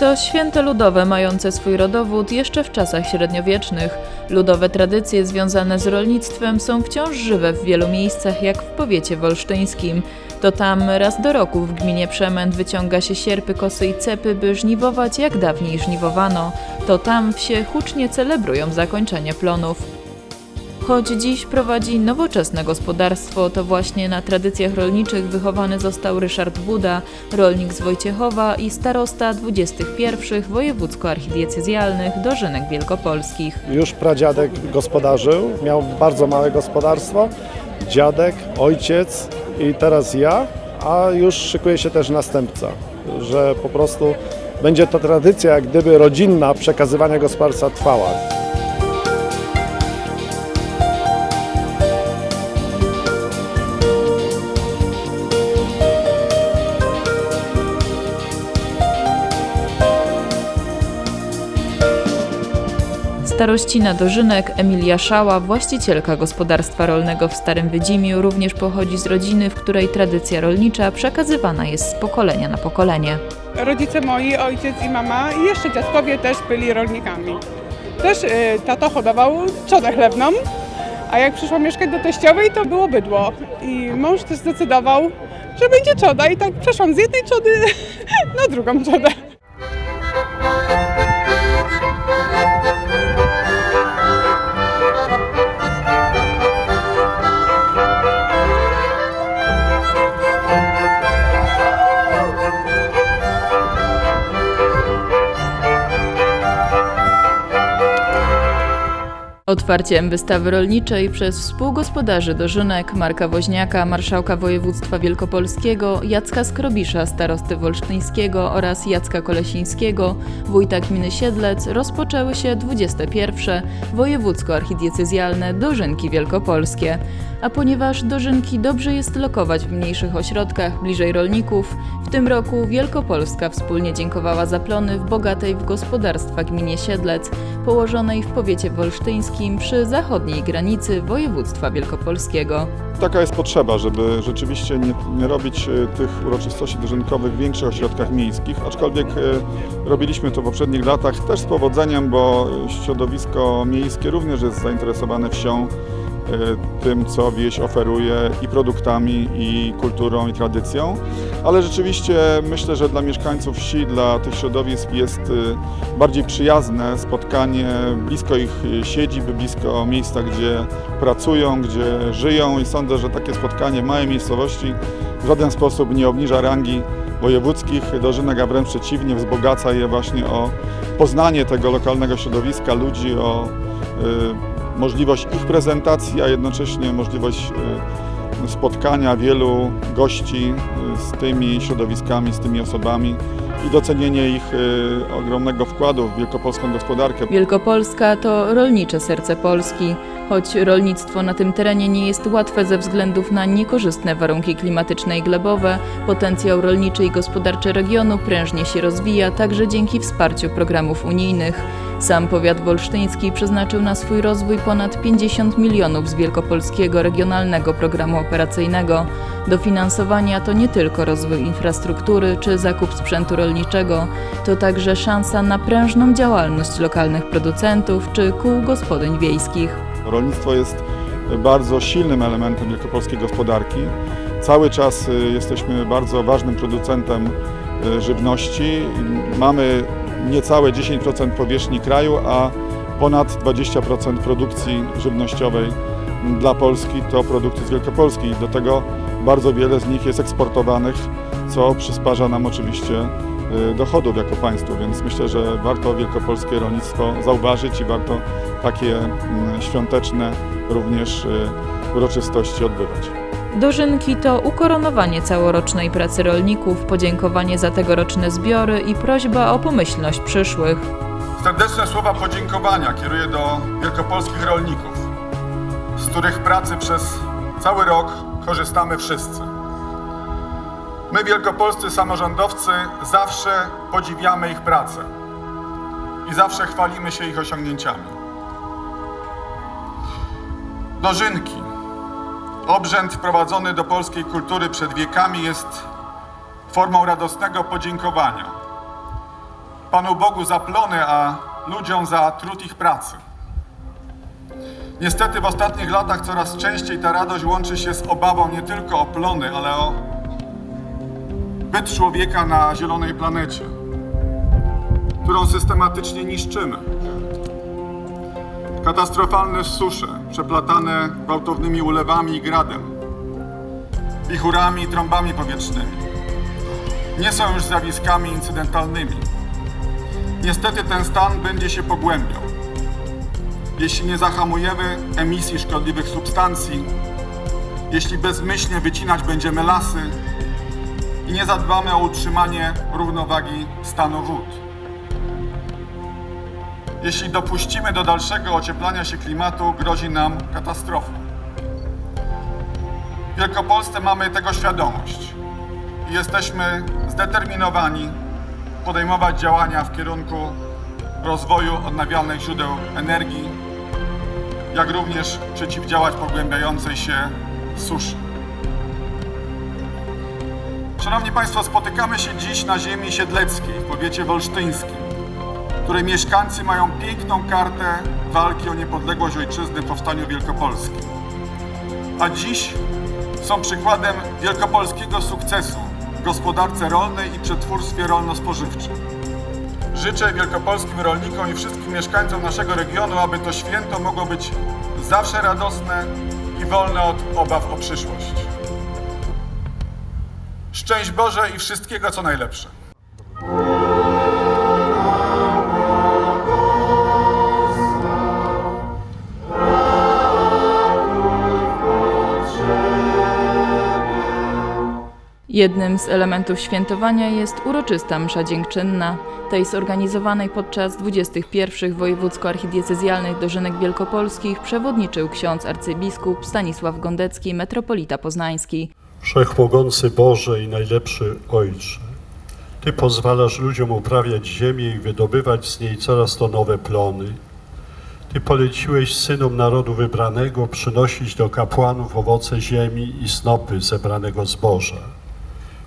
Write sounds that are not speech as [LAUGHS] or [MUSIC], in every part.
To święto ludowe mające swój rodowód jeszcze w czasach średniowiecznych. Ludowe tradycje związane z rolnictwem są wciąż żywe w wielu miejscach, jak w powiecie wolsztyńskim. To tam raz do roku w gminie Przemęt wyciąga się sierpy, kosy i cepy, by żniwować jak dawniej żniwowano. To tam wsie hucznie celebrują zakończenie plonów. Choć dziś prowadzi nowoczesne gospodarstwo, to właśnie na tradycjach rolniczych wychowany został Ryszard Buda, rolnik z Wojciechowa i starosta 21 wojewódzko-archidiecezjalnych dożynek wielkopolskich. Już pradziadek gospodarzył, miał bardzo małe gospodarstwo, dziadek, ojciec i teraz ja, a już szykuje się też następca, że po prostu będzie to tradycja jak gdyby rodzinna przekazywania gospodarstwa trwała. Starościna Dożynek Emilia Szała, właścicielka gospodarstwa rolnego w Starym Wydzimiu, również pochodzi z rodziny, w której tradycja rolnicza przekazywana jest z pokolenia na pokolenie. Rodzice moi, ojciec i mama i jeszcze dziadkowie też byli rolnikami. Też y, tato hodował trzodę chlebną, a jak przyszło mieszkać do teściowej, to było bydło. I mąż też zdecydował, że będzie czoda i tak przeszłam z jednej czody [LAUGHS] na drugą czodę. Otwarciem wystawy rolniczej przez współgospodarzy Dożynek Marka Woźniaka, marszałka województwa wielkopolskiego, Jacka Skrobisza, starosty wolsztyńskiego oraz Jacka Kolesińskiego, wójta gminy Siedlec, rozpoczęły się 21. wojewódzko-archidiecezjalne Dożynki Wielkopolskie. A ponieważ Dożynki dobrze jest lokować w mniejszych ośrodkach, bliżej rolników, w tym roku Wielkopolska wspólnie dziękowała za plony w bogatej w gospodarstwa gminie Siedlec, położonej w powiecie wolsztyńskim przy zachodniej granicy województwa wielkopolskiego. Taka jest potrzeba, żeby rzeczywiście nie, nie robić e, tych uroczystości dożynkowych w większych ośrodkach miejskich, aczkolwiek e, robiliśmy to w poprzednich latach też z powodzeniem, bo środowisko miejskie również jest zainteresowane wsią, e, tym co wieś oferuje i produktami, i kulturą, i tradycją, ale rzeczywiście myślę, że dla mieszkańców wsi, dla tych środowisk jest e, bardziej przyjazne spotkanie blisko ich e, siedzib, blisko miejsca, gdzie pracują, gdzie żyją i sądzę, że takie spotkanie w małej miejscowości w żaden sposób nie obniża rangi wojewódzkich. Dożynek, a wręcz przeciwnie, wzbogaca je właśnie o poznanie tego lokalnego środowiska, ludzi, o y, możliwość ich prezentacji, a jednocześnie możliwość y, spotkania wielu gości y, z tymi środowiskami, z tymi osobami i docenienie ich y, ogromnego wkładu w wielkopolską gospodarkę. Wielkopolska to rolnicze serce Polski. Choć rolnictwo na tym terenie nie jest łatwe ze względów na niekorzystne warunki klimatyczne i glebowe, potencjał rolniczy i gospodarczy regionu prężnie się rozwija także dzięki wsparciu programów unijnych. Sam powiat wolsztyński przeznaczył na swój rozwój ponad 50 milionów z Wielkopolskiego Regionalnego Programu Operacyjnego. Dofinansowania to nie tylko rozwój infrastruktury czy zakup sprzętu rolniczego, to także szansa na prężną działalność lokalnych producentów czy kół gospodyń wiejskich. Rolnictwo jest bardzo silnym elementem wielkopolskiej gospodarki. Cały czas y, jesteśmy bardzo ważnym producentem y, żywności. Mamy niecałe 10% powierzchni kraju, a ponad 20% produkcji żywnościowej dla Polski to produkty z Wielkopolski. Do tego bardzo wiele z nich jest eksportowanych, co przysparza nam oczywiście y, dochodów jako państwu, więc myślę, że warto wielkopolskie rolnictwo zauważyć i warto takie mm, świąteczne również y, uroczystości odbywać. Dożynki to ukoronowanie całorocznej pracy rolników, podziękowanie za tegoroczne zbiory i prośba o pomyślność przyszłych. Serdeczne słowa podziękowania kieruję do wielkopolskich rolników, z których pracy przez cały rok korzystamy wszyscy. My, wielkopolscy samorządowcy, zawsze podziwiamy ich pracę i zawsze chwalimy się ich osiągnięciami. Dożynki. Obrzęd wprowadzony do polskiej kultury przed wiekami jest formą radosnego podziękowania Panu Bogu za plony, a ludziom za trud ich pracy. Niestety w ostatnich latach coraz częściej ta radość łączy się z obawą nie tylko o plony, ale o byt człowieka na zielonej planecie, którą systematycznie niszczymy. Katastrofalne susze, przeplatane gwałtownymi ulewami i gradem, wichurami i trąbami powietrznymi, nie są już zjawiskami incydentalnymi. Niestety ten stan będzie się pogłębiał. Jeśli nie zahamujemy emisji szkodliwych substancji, jeśli bezmyślnie wycinać będziemy lasy i nie zadbamy o utrzymanie równowagi stanu wód. Jeśli dopuścimy do dalszego ocieplania się klimatu, grozi nam katastrofa. W Wielkopolsce mamy tego świadomość i jesteśmy zdeterminowani podejmować działania w kierunku rozwoju odnawialnych źródeł energii, jak również przeciwdziałać pogłębiającej się suszy. Szanowni Państwo, spotykamy się dziś na ziemi siedleckiej w powiecie wolsztyńskim, której mieszkańcy mają piękną kartę walki o niepodległość ojczyzny w Powstaniu Wielkopolskim. A dziś są przykładem wielkopolskiego sukcesu w gospodarce rolnej i przetwórstwie rolno-spożywczym. Życzę wielkopolskim rolnikom i wszystkim mieszkańcom naszego regionu, aby to święto mogło być zawsze radosne i wolne od obaw o przyszłość. Szczęść Boże i wszystkiego co najlepsze. Jednym z elementów świętowania jest uroczysta msza dziękczynna, tej zorganizowanej podczas 21. wojewódzko-archidiecezjalnych dożynek wielkopolskich przewodniczył ksiądz arcybiskup Stanisław Gondecki, metropolita poznański. Wszechmogący Boże i najlepszy Ojcze, Ty pozwalasz ludziom uprawiać ziemię i wydobywać z niej coraz to nowe plony. Ty poleciłeś synom narodu wybranego przynosić do kapłanów owoce ziemi i snopy zebranego zboża.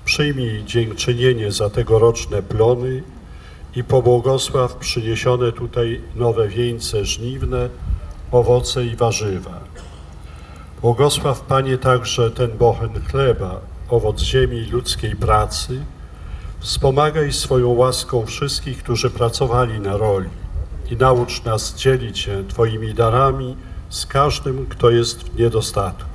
Przyjmij dziękczynienie za tegoroczne plony i pobłogosław przyniesione tutaj nowe wieńce żniwne, owoce i warzywa. Błogosław Panie także ten bochen chleba, owoc ziemi ludzkiej pracy. Wspomagaj swoją łaską wszystkich, którzy pracowali na roli i naucz nas dzielić się Twoimi darami z każdym, kto jest w niedostatku.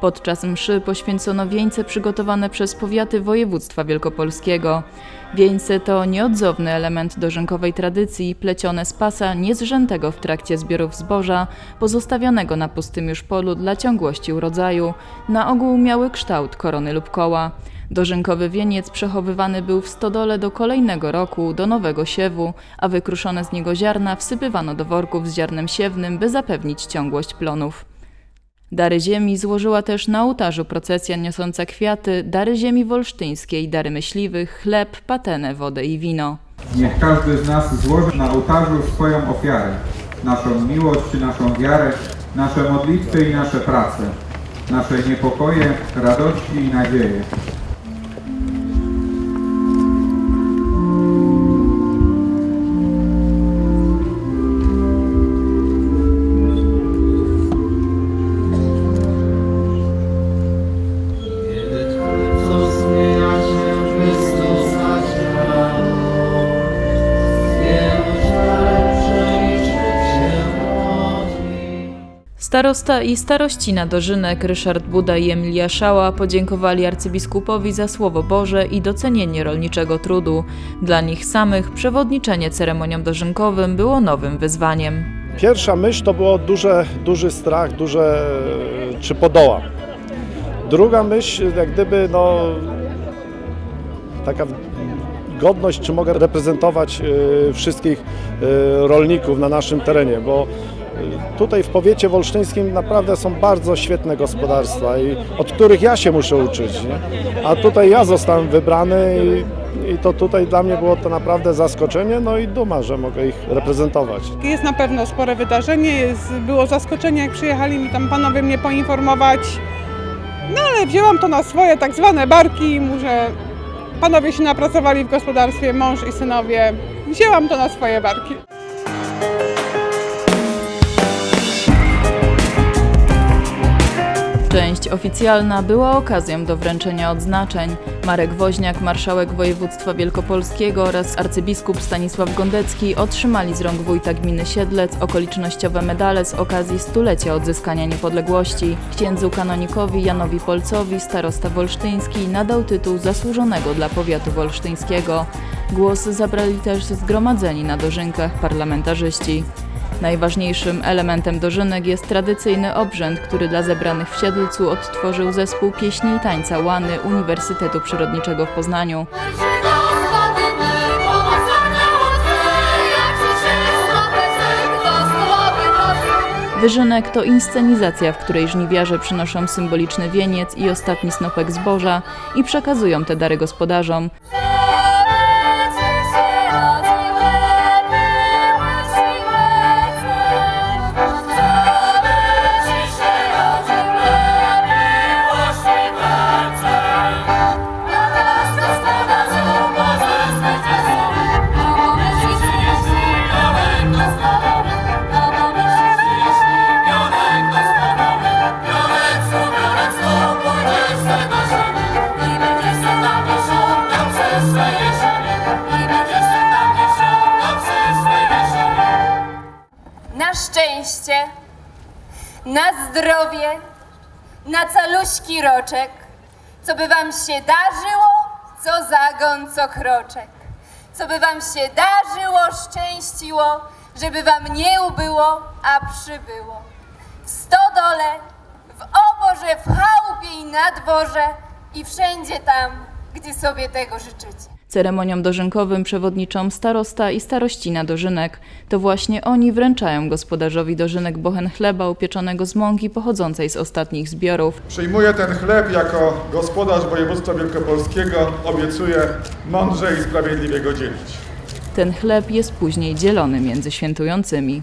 Podczas mszy poświęcono wieńce przygotowane przez powiaty województwa wielkopolskiego. Wieńce to nieodzowny element dożynkowej tradycji, plecione z pasa niezrzętego w trakcie zbiorów zboża, pozostawionego na pustym już polu dla ciągłości urodzaju. Na ogół miały kształt korony lub koła. Dożynkowy wieniec przechowywany był w stodole do kolejnego roku, do nowego siewu, a wykruszone z niego ziarna wsypywano do worków z ziarnem siewnym, by zapewnić ciągłość plonów. Dary ziemi złożyła też na ołtarzu procesja niosąca kwiaty, dary ziemi wolsztyńskiej, dary myśliwych, chleb, patenę, wodę i wino. Niech każdy z nas złoży na ołtarzu swoją ofiarę, naszą miłość, naszą wiarę, nasze modlitwy i nasze prace, nasze niepokoje, radości i nadzieje. Starosta i starościna dożynek Ryszard Buda i Emilia Szała podziękowali arcybiskupowi za słowo Boże i docenienie rolniczego trudu. Dla nich samych przewodniczenie ceremoniom dożynkowym było nowym wyzwaniem. Pierwsza myśl to było duże, duży strach, duże czy podoła. Druga myśl, jak gdyby no, taka godność, czy mogę reprezentować y, wszystkich y, rolników na naszym terenie, bo tutaj w powiecie wolsztyńskim naprawdę są bardzo świetne gospodarstwa, i od których ja się muszę uczyć. Nie? A tutaj ja zostałem wybrany i, i to tutaj dla mnie było to naprawdę zaskoczenie, no i duma, że mogę ich reprezentować. Jest na pewno spore wydarzenie, jest, było zaskoczenie jak przyjechali mi tam panowie mnie poinformować. No ale wzięłam to na swoje tak zwane barki, że panowie się napracowali w gospodarstwie, mąż i synowie. wzięłam to na swoje barki. Część oficjalna była okazją do wręczenia odznaczeń. Marek Woźniak, marszałek województwa wielkopolskiego oraz arcybiskup Stanisław Gondecki otrzymali z rąk wójta gminy Siedlec okolicznościowe medale z okazji stulecia odzyskania niepodległości. Księdzu kanonikowi Janowi Polcowi starosta wolsztyński nadał tytuł zasłużonego dla powiatu wolsztyńskiego. Głos zabrali też zgromadzeni na dożynkach parlamentarzyści. Najważniejszym elementem dożynek jest tradycyjny obrzęd, który dla zebranych w Siedlcu odtworzył zespół pieśni i tańca Łany Uniwersytetu Przyrodniczego w Poznaniu. Wyżynek to inscenizacja, w której żniwiarze przynoszą symboliczny wieniec i ostatni snopek zboża i przekazują te dary gospodarzom. Na zdrowie, na caluśki roczek, co by wam się darzyło, co zagon, co kroczek. Co by wam się darzyło, szczęściło, żeby wam nie ubyło, a przybyło. W stodole, w oborze, w chałupie i na dworze i wszędzie tam, gdzie sobie tego życzycie. Ceremoniom dożynkowym przewodniczą starosta i starościna dożynek. To właśnie oni wręczają gospodarzowi dożynek bochen chleba upieczonego z mąki pochodzącej z ostatnich zbiorów. Przyjmuję ten chleb jako gospodarz województwa wielkopolskiego. Obiecuję mądrze i sprawiedliwie go dzielić. Ten chleb jest później dzielony między świętującymi.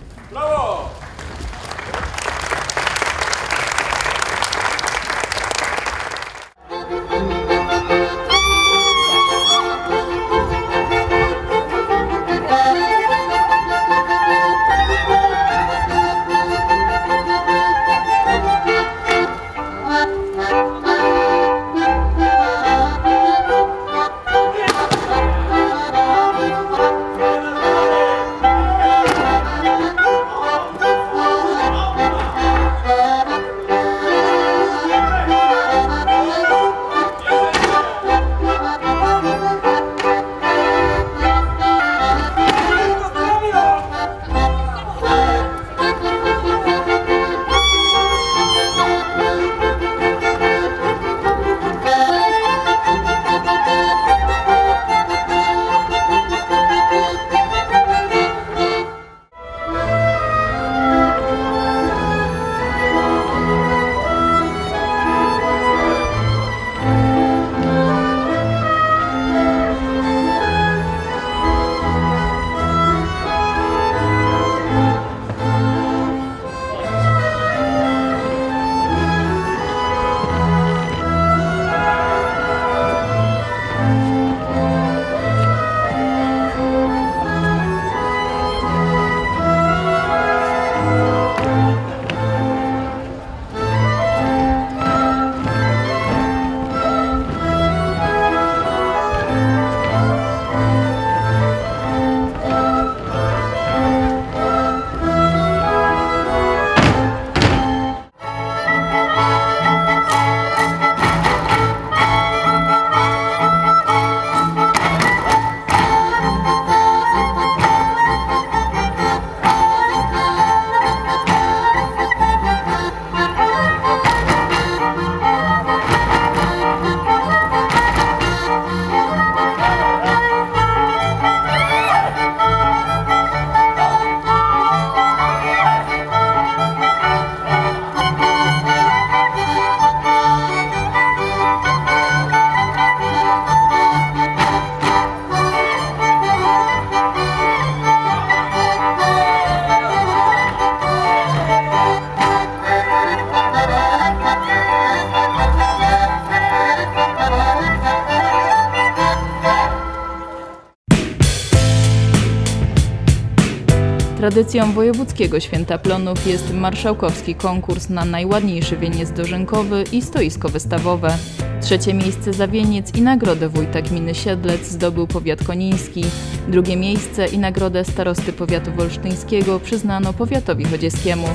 Tradycją wojewódzkiego święta plonów jest marszałkowski konkurs na najładniejszy wieniec dożynkowy i stoisko wystawowe. Trzecie miejsce za wieniec i nagrodę wójta gminy Siedlec zdobył powiat koniński. Drugie miejsce i nagrodę starosty powiatu wolsztyńskiego przyznano powiatowi chodzieskiemu.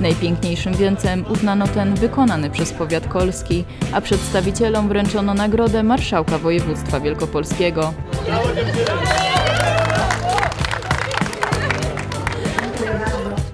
Najpiękniejszym wieńcem uznano ten wykonany przez powiat kolski, a przedstawicielom wręczono nagrodę marszałka województwa wielkopolskiego.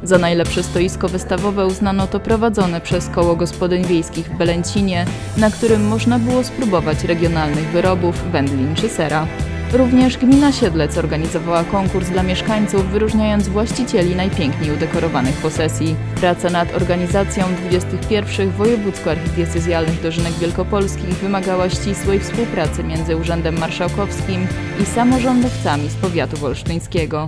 Za najlepsze stoisko wystawowe uznano to prowadzone przez Koło Gospodyń Wiejskich w Belęcinie, na którym można było spróbować regionalnych wyrobów, wędlin czy sera. Również gmina Siedlec organizowała konkurs dla mieszkańców, wyróżniając właścicieli najpiękniej udekorowanych posesji. Praca nad organizacją 21 wojewódzko-archidiecezjalnych dożynek wielkopolskich wymagała ścisłej współpracy między Urzędem Marszałkowskim i samorządowcami z powiatu wolsztyńskiego.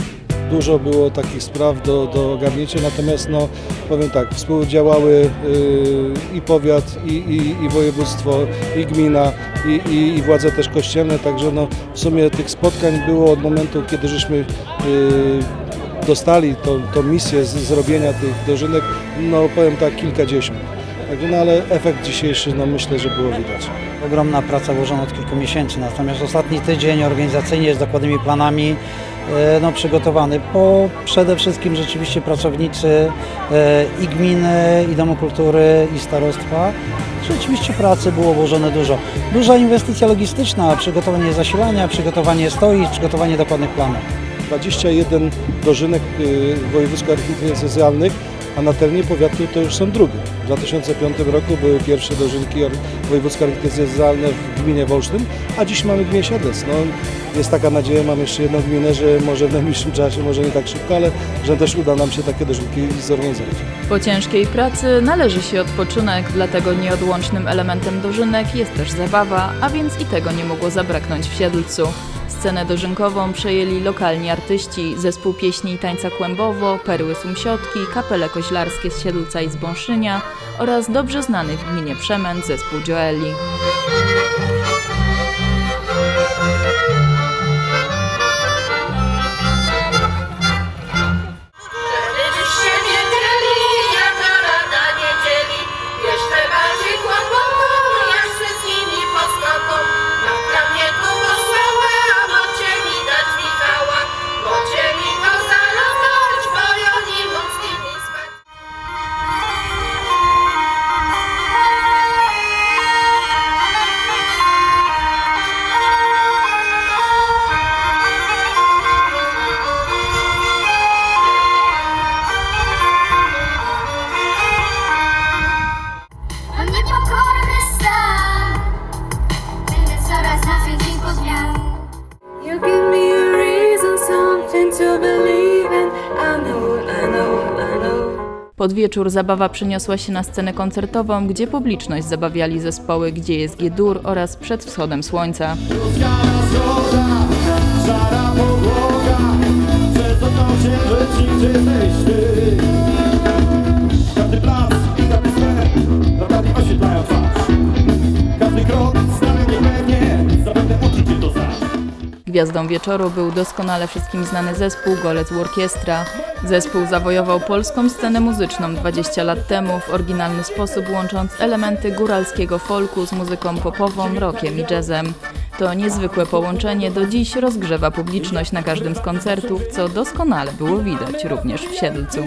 Dużo było takich spraw do, do ogarnięcia, natomiast no, powiem tak, współdziałały y, i powiat, i, i, i województwo, i gmina, i, i, i władze też kościelne, także no, w sumie tych spotkań było od momentu, kiedy żeśmy y, dostali tą, tą misję z zrobienia tych dożynek, no powiem tak, kilkadziesiąt. Także, no ale efekt dzisiejszy, no myślę, że było widać. Ogromna praca włożona od kilku miesięcy, natomiast ostatni tydzień organizacyjnie z dokładnymi planami e, no, przygotowany, bo przede wszystkim rzeczywiście pracownicy e, i gminy, i Domu Kultury, i starostwa. Rzeczywiście pracy było włożone dużo. Duża inwestycja logistyczna, przygotowanie zasilania, przygotowanie stoi, przygotowanie dokładnych planów. 21 dożynek y, wojewódzko-archidiecezjalnych, a na terenie powiatu to już są drugie. W 2005 roku były pierwsze dożynki ar- wojewódzko-archidiecezjalne w gminie Wolsztyn, a dziś mamy gminę Siedlec. No, jest taka nadzieja, mam jeszcze jedną gminę, że może w najbliższym czasie, może nie tak szybko, ale że też uda nam się takie dożynki zorganizować. Po ciężkiej pracy należy się odpoczynek, dlatego nieodłącznym elementem dożynek jest też zabawa, a więc i tego nie mogło zabraknąć w Siedlcu. Scenę dożynkową przejęli lokalni artyści, zespół pieśni i tańca Kłębowo, Perły Sumsiotki, kapele koźlarskie z Siedlca i z Bąszynia oraz dobrze znany w gminie Przemęt zespół Joeli. Pod wieczór zabawa przeniosła się na scenę koncertową, gdzie publiczność zabawiali zespoły Gdzie jest G-dur oraz Przed wschodem słońca. Gwiazdą wieczoru był doskonale wszystkim znany zespół Golec Orkiestra. Zespół zawojował polską scenę muzyczną 20 lat temu w oryginalny sposób łącząc elementy góralskiego folku z muzyką popową, rockiem i jazzem. To niezwykłe połączenie do dziś rozgrzewa publiczność na każdym z koncertów, co doskonale było widać również w Siedlcu.